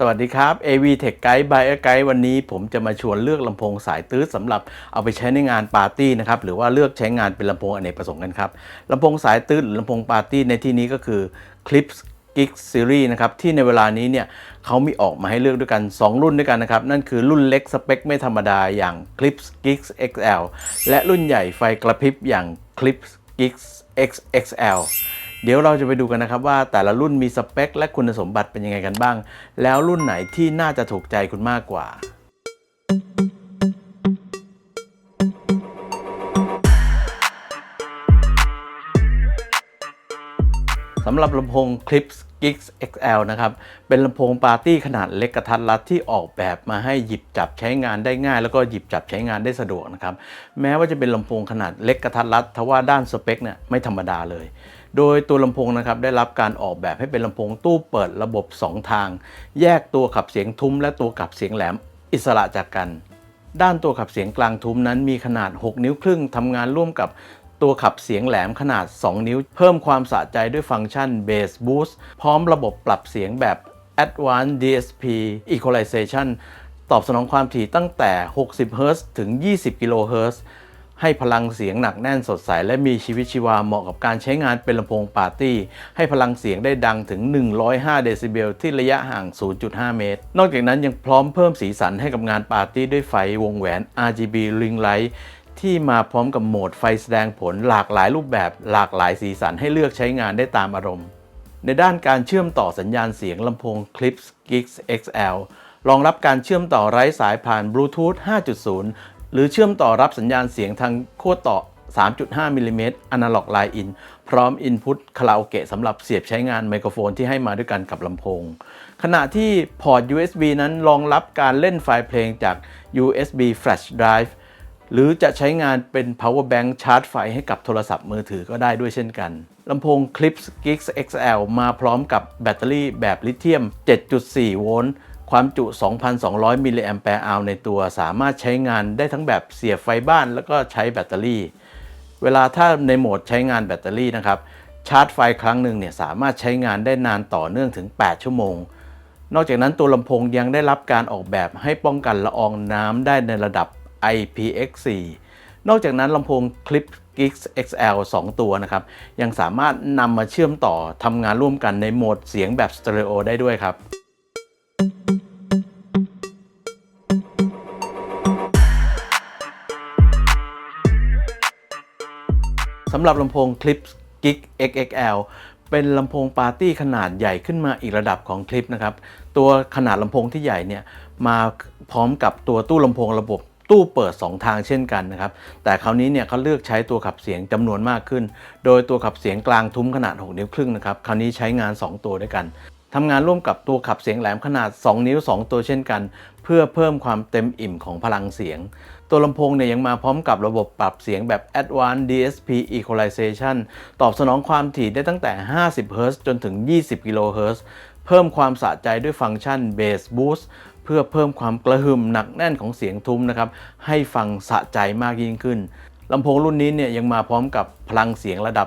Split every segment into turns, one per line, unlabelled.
สวัสดีครับ AV Tech Guide by a Guide วันนี้ผมจะมาชวนเลือกลำโพงสายตื้อสำหรับเอาไปใช้ในงานปาร์ตี้นะครับหรือว่าเลือกใช้งานเป็นลำโพงอเนกประสงค์กันครับลำโพงสายตื้อหรือลำโพงปาร์ตี้ในที่นี้ก็คือ Clips Gig Series นะครับที่ในเวลานี้เนี่ยเขามีออกมาให้เลือกด้วยกัน 2 รุ่นด้วยกันนะครับ นั่นคือรุ่นเล็กสเปคไม่ธรรมดาอย่าง Clips Gig XL และรุ่นใหญ่ไฟกระพริบอย่าง Clips Gig XXL เดี๋ยวเราจะไปดูกันนะครับว่าแต่ละรุ่นมีสเปค และคุณสมบัติเป็นยังไงกันบ้าง แล้วรุ่นไหนที่น่าจะถูกใจคุณมากกว่าสำหรับลำโพง Clips Gigs XL นะครับ เป็นลำโพงปาร์ตี้ขนาดเล็กกระทัดรัดที่ออกแบบมาให้หยิบจับใช้งานได้ง่าย แล้วก็หยิบจับใช้งานได้สะดวกนะครับ แม้ว่าจะเป็นลำโพงขนาดเล็กกระทัดรัดทว่าด้านสเปคเนี่ยไม่ธรรมดาเลย โดยตัวลำโพงนะครับได้รับการออกแบบให้เป็นลำโพงตู้เปิดระบบ 2 ทาง แยกตัวขับเสียงทุ้ม และตัวขับเสียงแหลมอิสระจากกัน ด้านตัวขับเสียงกลางทุ้มนั้นมีขนาด 6 นิ้วครึ่งทำงานร่วมกับตัวขับเสียงแหลมขนาด 2 นิ้ว เพิ่มความสะใจด้วยฟังก์ชัน Bass Boost พร้อมระบบปรับเสียงแบบ Advanced DSP Equalization ตอบสนองความถี่ตั้งแต่ 60 Hz ถึง 20 kHz ให้พลังเสียงหนักแน่นสดใส และมีชีวิตชีวาเหมาะกับการใช้งานเป็นลำโพงปาร์ตี้ ให้พลังเสียงได้ดังถึง 105 เดซิเบลที่ระยะห่าง 0.5 เมตร นอกจากนั้นยังพร้อมเพิ่มสีสันให้กับงานปาร์ตี้ด้วยไฟวงแหวน RGB Ring Light ที่มาพร้อมกับโหมดไฟแสดงผลหลากหลายรูปแบบ หลากหลายสีสันให้เลือกใช้งานได้ตามอารมณ์ ในด้านการเชื่อมต่อสัญญาณเสียงลำโพง Clips Gigs XL รองรับการเชื่อมต่อไร้สายผ่านบลูทูธ5.0 หรือเชื่อมต่อรับสัญญาณเสียงทางขั้วต่อ 3.5 มิลลิเมตรอนาล็อกไลน์อินพร้อมอินพุตคาราโอเกะสำหรับเสียบใช้งานไมโครโฟนที่ให้มาด้วยกันกับลำโพง ขณะที่พอร์ต USB นั้นรองรับการเล่นไฟล์เพลงจาก USB Flash Drive หรือจะใช้งานเป็น power bank ชาร์จไฟให้กับโทรศัพท์มือถือก็ได้ด้วยเช่นกันลำโพง Clips Gigs XL มาพร้อมกับแบตเตอรี่แบบลิเธียม 7.4 โวลต์ ความจุ 2,200 มิลลิแอมแปร์อาวในตัว สามารถใช้งานได้ทั้งแบบเสียบไฟบ้าน แล้วก็ใช้แบตเตอรี่ เวลาถ้าในโหมดใช้งานแบตเตอรี่นะครับ ชาร์จไฟครั้งหนึ่งเนี่ยสามารถใช้งานได้นานต่อเนื่องถึง 8 ชั่วโมง นอกจากนั้นตัวลำโพงยังได้รับการออกแบบให้ป้องกันละอองน้ำได้ในระดับ IPX4 นอกจากนั้นลำโพง Clip Gigs XL 2 ตัวนะครับ ยังสามารถนำมาเชื่อมต่อทำงานร่วมกันในโหมดเสียงแบบสเตอริโอได้ด้วยครับ สำหรับลำโพง Clips Gig XXL เป็นลำโพงปาร์ตี้ขนาดใหญ่ขึ้นมาอีกระดับของคลิปนะครับ ตัวขนาดลำโพงที่ใหญ่เนี่ยมาพร้อมกับตัวตู้ลำโพงระบบตู้เปิด 2 ทางเช่นกันนะครับ แต่คราวนี้เนี่ยเขาเลือกใช้ตัวขับเสียงจำนวนมากขึ้น โดยตัวขับเสียงกลางทุ้มขนาด 6 นิ้วครึ่งนะครับ คราวนี้ใช้งาน 2 ตัวด้วยกัน ทำงานร่วมกับตัวขับเสียงแหลมขนาด 2 นิ้ว 2 ตัวเช่นกัน เพื่อเพิ่มความเต็มอิ่มของพลังเสียง ตัวลำโพงเนี่ยยังมาพร้อมกับระบบปรับเสียงแบบ Advanced DSP Equalization ตอบสนองความถี่ได้ตั้งแต่ 50 Hz จนถึง 20 kHz เพิ่มความสะใจด้วยฟังก์ชัน Bass Boost เพื่อเพิ่มความกระหึ่มหนักแน่นของเสียงทุ้มนะครับให้ฟังสะใจมากยิ่งขึ้นลำโพงรุ่นนี้เนี่ยยังมาพร้อมกับพลังเสียงระดับ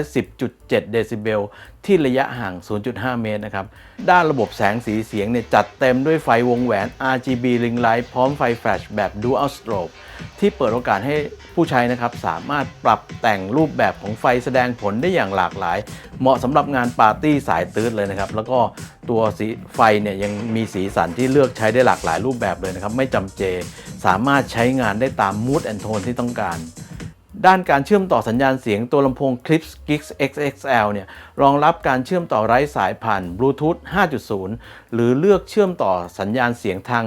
110.7 เดซิเบล ที่ระยะห่าง 0.5 เมตรนะครับ ด้านระบบแสงสีเสียงเนี่ยจัดเต็มด้วยไฟวงแหวน RGB Ring Light พร้อมไฟแฟลชแบบ Dual Strobe ที่เปิดโอกาสให้ผู้ใช้นะครับสามารถปรับแต่งรูปแบบของไฟแสดงผลได้อย่างหลากหลาย เหมาะสำหรับงานปาร์ตี้สายตื้นเลยนะครับ แล้วก็ตัวสีไฟเนี่ยยังมีสีสันที่เลือกใช้ได้หลากหลายรูปแบบเลยนะครับ ไม่จำเจ สามารถใช้งานได้ตาม mood and tone ที่ต้องการ ด้านการเชื่อมต่อสัญญาณเสียงตัวลำโพง Clips Gigs XXL เนี่ยรองรับการเชื่อมต่อไร้สายผ่านบลูทูธ 5.0 หรือเลือกเชื่อมต่อสัญญาณเสียงทาง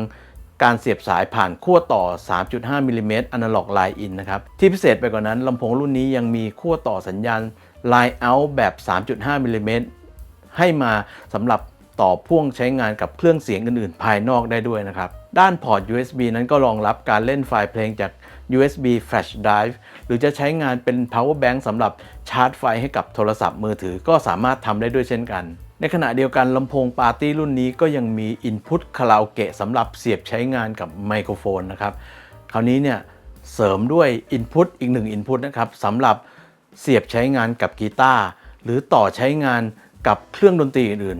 การเสียบสายผ่านขั้วต่อ 3.5มิลลิเมตรอนาล็อกไลน์อินนะครับ ที่พิเศษไปกว่านั้นลำโพงรุ่นนี้ยังมีขั้วต่อสัญญาณ Line Out แบบ 3.5มิลลิเมตรให้มาสำหรับต่อพ่วงใช้งานกับเครื่องเสียงอื่นๆ ภายนอกได้ด้วยนะครับ ด้านพอร์ต USB นั้นก็รองรับการเล่นไฟล์เพลงจาก USB Flash Drive หรือจะใช้งานเป็น power bank สำหรับชาร์จไฟให้กับโทรศัพท์มือถือก็สามารถทำได้ด้วยเช่นกัน ในขณะเดียวกันลำโพงปาร์ตี้รุ่นนี้ก็ยังมี Input คาราโอเกะสำหรับเสียบใช้งานกับไมโครโฟนนะครับคราวนี้เนี่ยเสริมด้วย Input อีกหนึ่ง Input นะครับสำหรับเสียบใช้งานกับกีตาร์หรือต่อใช้งานกับเครื่องดนตรีอื่น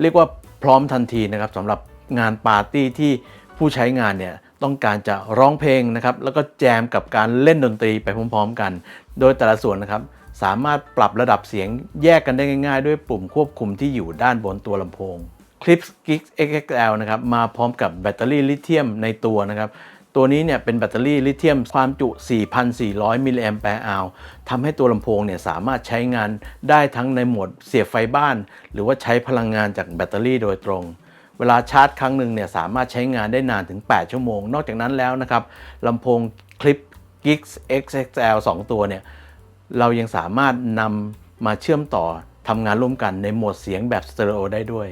เรียกว่าพร้อมทันทีนะครับสำหรับงานปาร์ตี้ที่ผู้ใช้งานเนี่ย ต้องการจะร้องเพลงนะครับแล้วก็แจมกับการเล่นดนตรีไปพร้อมๆกัน โดยแต่ละส่วนนะครับสามารถปรับระดับเสียงแยกกันได้ง่าย ๆ ด้วยปุ่มควบคุมที่อยู่ด้านบนตัวลำโพง Clips Geeks XXL นะครับมาพร้อมกับแบตเตอรี่ลิเธียมในตัวนะครับตัวนี้เนี่ยเป็นแบตเตอรี่ลิเธียมความจุ 4,400 มิลลิแอมแปร์อาวทำให้ตัวลำโพงเนี่ยสามารถใช้งานได้ทั้งในโหมดเสียบไฟบ้าน หรือว่าใช้พลังงานจากแบตเตอรี่โดยตรง เวลาชาร์จครั้งหนึ่งเนี่ยสามารถใช้งานได้นานถึง 8 ชั่วโมง นอกจากนั้นแล้วนะครับลำโพง Clip Geeks XXL 2 ตัวเนี่ยเรายังสามารถนำมาเชื่อมต่อทำงานร่วมกันในโหมดเสียงแบบสเตอริโอได้ด้วย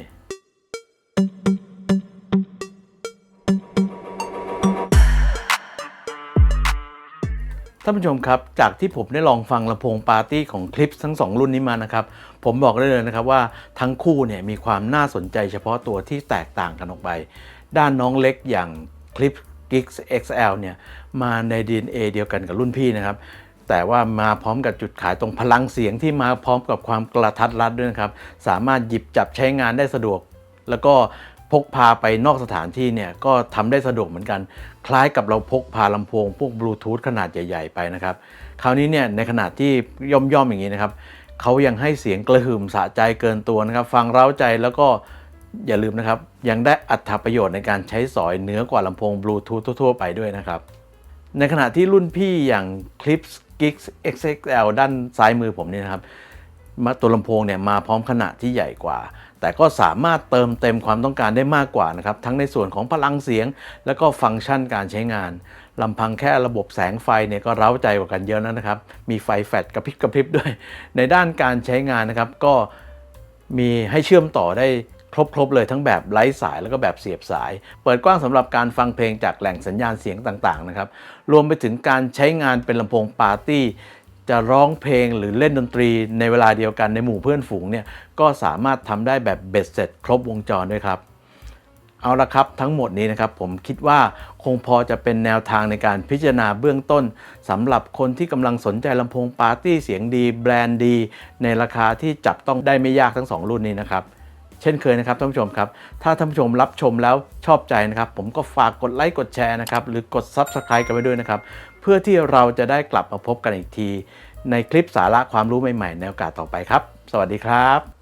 ท่านผู้ชมครับจากที่ผมได้ลองฟังลำโพงปาร์ตี้ของคลิปทั้ง 2 รุ่นนี้มานะครับ ผมบอกได้เลยนะครับว่าทั้งคู่เนี่ยมีความน่าสนใจเฉพาะตัวที่แตกต่างกันออกไป ด้านน้องเล็กอย่างคลิป Geeks XL เนี่ยมาใน DNA เดียวกันกับรุ่นพี่นะครับแต่ว่ามาพร้อมกับจุดขายตรงพลังเสียงที่มาพร้อมกับความกระทัดรัดด้วยนะครับ สามารถหยิบจับใช้งานได้สะดวก แล้วก็ พกพาไปนอกสถานที่เนี่ยก็ทำได้สะดวกเหมือนกัน คล้ายกับเราพกพาลำโพงพวกบลูทูธขนาดใหญ่ ๆ ไปนะครับ คราวนี้เนี่ยในขนาดที่ย่อมๆอย่างนี้นะครับเขายังให้เสียงกระหึ่มสะใจเกินตัวนะครับ ฟังเร้าใจแล้วก็อย่าลืมนะครับ ยังได้อัตประโยชน์ในการใช้สอยเหนือกว่าลำโพงบลูทูธทั่ว ๆ ไปด้วยนะครับ ในขณะที่รุ่นพี่อย่าง Clips Geeks XXL ด้านซ้ายมือผมนี่นะครับมาตัวลำโพงเนี่ยมาพร้อมขนาดที่ใหญ่กว่า แต่ก็สามารถเติมเต็มความต้องการได้มากกว่านะครับ ทั้งในส่วนของพลังเสียง แล้วก็ฟังก์ชันการใช้งานลำพังแค่ระบบแสงไฟเนี่ยก็เร้าใจกว่ากันเยอะแล้วนะครับ มีไฟแฟลชกระพริบกระพริบด้วย ในด้านการใช้งานนะครับ ก็มีให้เชื่อมต่อได้ครบ ๆ เลยทั้งแบบไร้สายแล้วก็แบบเสียบสาย เปิดกว้างสำหรับการฟังเพลงจากแหล่งสัญญาณเสียงต่าง ๆ นะครับ รวมไปถึงการใช้งานเป็นลำโพงปาร์ตี้ จะร้องเพลงหรือเล่นดนตรีในเวลาเดียวกันในหมู่เพื่อนฝูงเนี่ยก็สามารถทำได้แบบเบ็ดเสร็จ ครบวงจรด้วยครับ เอาละครับทั้งหมดนี้นะครับผมคิดว่าคงพอจะเป็นแนวทางในการพิจารณาเบื้องต้นสำหรับคนที่กำลังสนใจลำโพงปาร์ตี้เสียงดี แบรนด์ดี ในราคาที่จับต้องได้ไม่ยากทั้ง 2 รุ่นนี้นะครับเช่นเคยนะครับท่านผู้ชมครับ ถ้าท่านผู้ชมรับชมแล้วชอบใจนะครับ ผมก็ฝากกดไลค์กดแชร์นะครับ หรือกด Subscribe กันไว้ด้วยนะครับ พื่อที่เราจะได้กลับมาพบกันอีกที ในคลิปสาระความรู้ใหม่ๆในโอกาสต่อไปครับ สวัสดีครับ